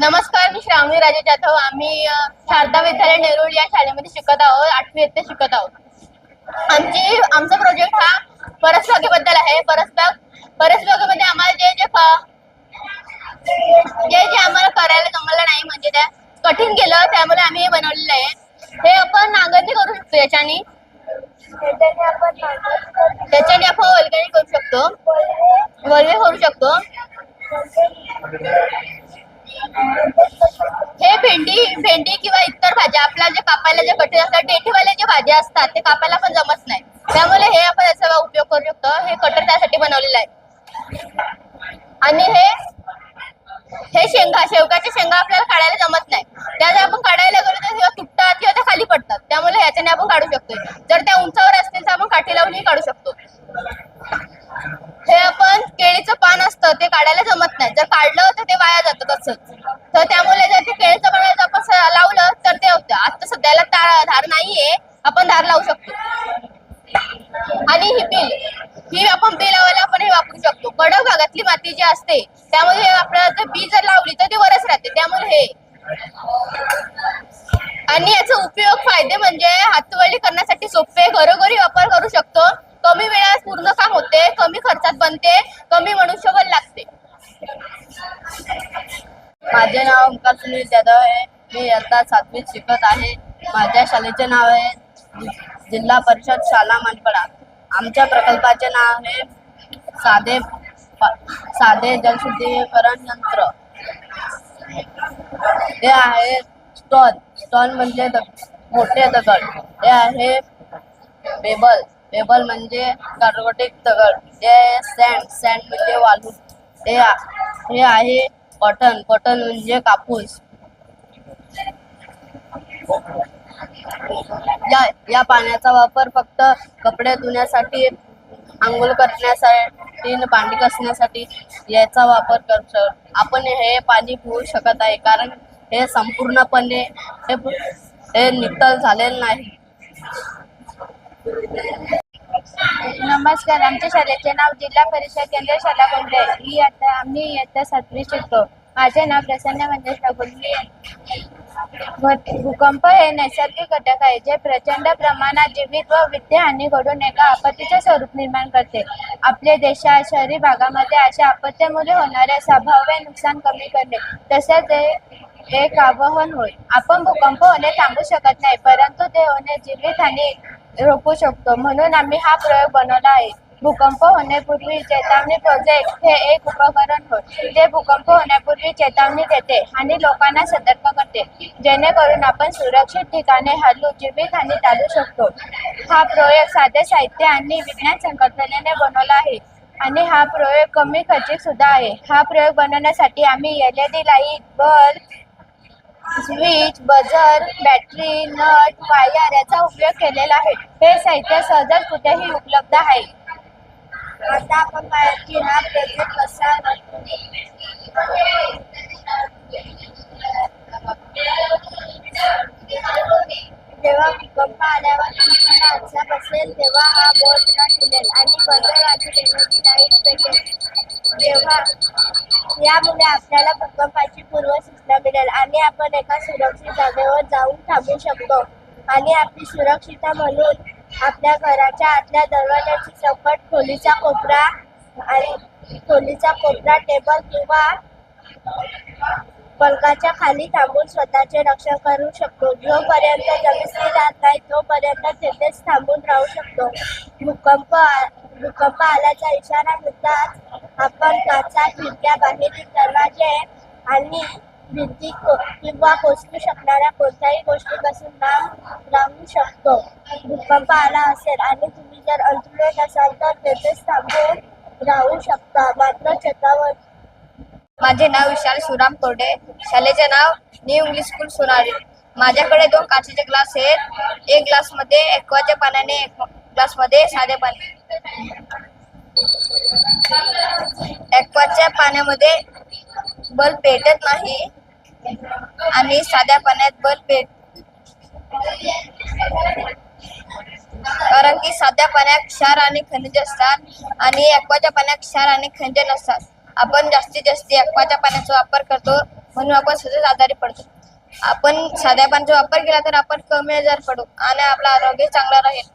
नमस्कार मी श्रावणी राजे जाधव आम्ही शारदा विद्यालय नेरुळ या शाळेमध्ये शिकत आहोत आठवी इयत्ता शिकत आहोत. आमची आमचा प्रोजेक्ट हा परसबागेबद्दल आहे. परसबाग परसबागेमध्ये आम्हाला जे जे जे जे आम्हाला करायला जमलं नाही म्हणजे त्या कठीण गेलं त्यामुळे आम्ही हे बनवलेलं आहे. हे आपण नांगरणी करू शकतो याच्याने. त्याच्याने आपण. त्याच्याने आपण वल्गणी करू शकतो. वल्वे करू शकतो. हे भेंडी भेंडी किंवा इतर भाज्या आपल्या जे कापायला जे कठीण असतात डेठीवाल्या जे भाज्या असतात ते कापायला पण जमत नाही. त्यामुळे हे आपण याचा उपयोग करू शकतो. हे कटर त्यासाठी बनवलेलं आहे. आणि हे हे शेंगा शेवगाच्या शेंगा आपल्याला काढायला जमत नाही. त्या जर आपण काढायला गेलो तर किंवा तुटतात किंवा त्या खाली पडतात त्यामुळे ह्याच्याने आपण काढू शकतो जर त्या उंचावर असतील तर आपण काठी लावूनही काढू शकतो हे आपण केळीचं पान असतं ते काढायला जमत नाही. जर काढलं तर ते वाया जातं तसंच. तर त्यामुळे जर ते केळीचं पण आपण लावलं तर ते होतं. आता सध्याला धार नाहीये. आपण धार लावू शकतो. आणि ही बिल. ही आपण बी लावायला आपण हे वापरू शकतो. कडक भागातली माती जी असते त्यामध्ये आपल्याला जर बी जर लावली तर ती वरच राहते. त्यामुळे हे. आणि याचा उपयोग फायदे म्हणजे हातवळी करण्यासाठी सोपे घरोघरी वापर करू शकतो. कमी वेळात पूर्ण काम होते कमी खर्चात बनते कमी मनुष्यबळ माझे नाव ओंकार सुनील जाधव आहे. मी आता सातवीत शिकत आहे. माझ्या शाळेचे नाव आहे जिल्हा परिषद शाला मानपडा. आमच्या प्रकल्पाचे नाव आहे साधे साधे जलशुद्धीकरण यंत्र. हे आहे स्टॉल स्टॉल म्हणजे मोठे दगड. हे आहे बेबल. बेबल म्हणजे कार्बोटिक दगड. हे सँड सँड म्हणजे वालू. हे आहे कॉटन कॉटन म्हणजे कापूस. या या पाण्याचा वापर फक्त कपडे धुण्यासाठी आंघोळ करण्यासाठी भांडी घासण्यासाठी याचा वापर करतो. आपण हे पाणी पिऊ शकत आहे कारण हे संपूर्णपणे हे हे नितळ झालेलं नाही. नमस्कार आमच्या शाळेचे नाव जिल्हा परिषद केंद्र शाला गोंडे मी आता आम्ही इयत्ता सातवी शिकतो. माझे नाव प्रसन्न मंगेश मी भूकंप हे नैसर्गिक घटक आहे जे प्रचंड प्रमाणात जीवित व विद्याहानी घडून एका आपत्तीचे स्वरूप निर्माण करते. आपल्या देशा शहरी भागामध्ये अशा आपत्तीमुळे होणारे संभाव्य नुकसान कमी करणे तसेच एक आवाहन होय. आपण भूकंप होणे थांबू शकत नाही परंतु ते होणे जीवितहानी रोखू शकतो. म्हणून आम्ही हा प्रयोग बनवला आहे. भूकंप होण्यापूर्वी चेतावणी प्रोजेक्ट हे एक उपकरण होय. जे भूकंप होण्यापूर्वी चेतावणी देते आणि लोकांना सतर्क करते. जेणेकरून आपण सुरक्षित ठिकाणी हल्लू जीवितहानी टाळू शकतो. हा प्रयोग साधे साहित्य आणि विज्ञान संकल्पनेने बनवला आहे. आणि हा प्रयोग कमी खर्चिक सुद्धा आहे. हा प्रयोग बनवण्यासाठी आम्ही L E D light bulb switch buzzer battery nut wire याचा उपयोग केलेला आहे. हे साहित्य सहजच कुठेही उपलब्ध आहे. आता आपण पाहिजे हा कसा जेव्हा भूकंप आल्यावर माणसा बसेल तेव्हा हा बोर्ड न ठेवेल आणि बजर वाजून देण्याची लाइट पेटेल. जेव्हा यामुळे आपल्याला भूकंपाची पूर्व सूचना मिळेल. आणि आपण एका सुरक्षित जागेवर जाऊन थांबू शकतो. आणि आपली सुरक्षितता म्हणून आपल्या घराच्या आतल्या दरवाजाची चौकट खोलीचा कोपरा आणि खोलीचा कोपरा टेबल किंवा पलकाच्या खाली थांबून स्वतःचे रक्षण करू शकतो. जोपर्यंत जमीन स्थिर राहत नाही तोपर्यंत तेथेच थांबून राहू शकतो. भूकंप आ- भूकंप आल्याचा इशारा मिळताच आपण काचा खिडक्या बाहेरील दरवाजे आणि भिंती किंवा पोचू शकणाऱ्या कोणत्याही गोष्टीपासून लांब राहू शकतो. भूकंप आला असेल आणि तुम्ही जर अंतुळत असाल तर तेथेच थांबून राहू शकता. मात्र छतावर माझे नाव विशाल शिवराम कोरडे शालेचे नाव न्यू इंग्लिश स्कूल सोनारी. माझ्याकडे दोन काचेचे ग्लास आहेत. एक ग्लासमध्ये एक्वाच्या पाण्याने एक ग्लासमध्ये साधे पाणी. एक्वाच्या पाण्यामध्ये बल्ब पेटत नाही आणि साध्या पाण्यात बल्ब पेट कारण की साध्या पाण्यात क्षार आणि खनिज असतात आणि एक्वाच्या पाण्यात क्षार आणि खनिज नसतात. आपण जास्तीत जास्त एक्वाच्या पाण्याचा वापर करतो म्हणून आपण सतत आजारी पडतो. आपण साध्या पाण्याचा वापर केला तर आपण कमी आजार पडू आणि आपलं आरोग्य चांगलं राहील.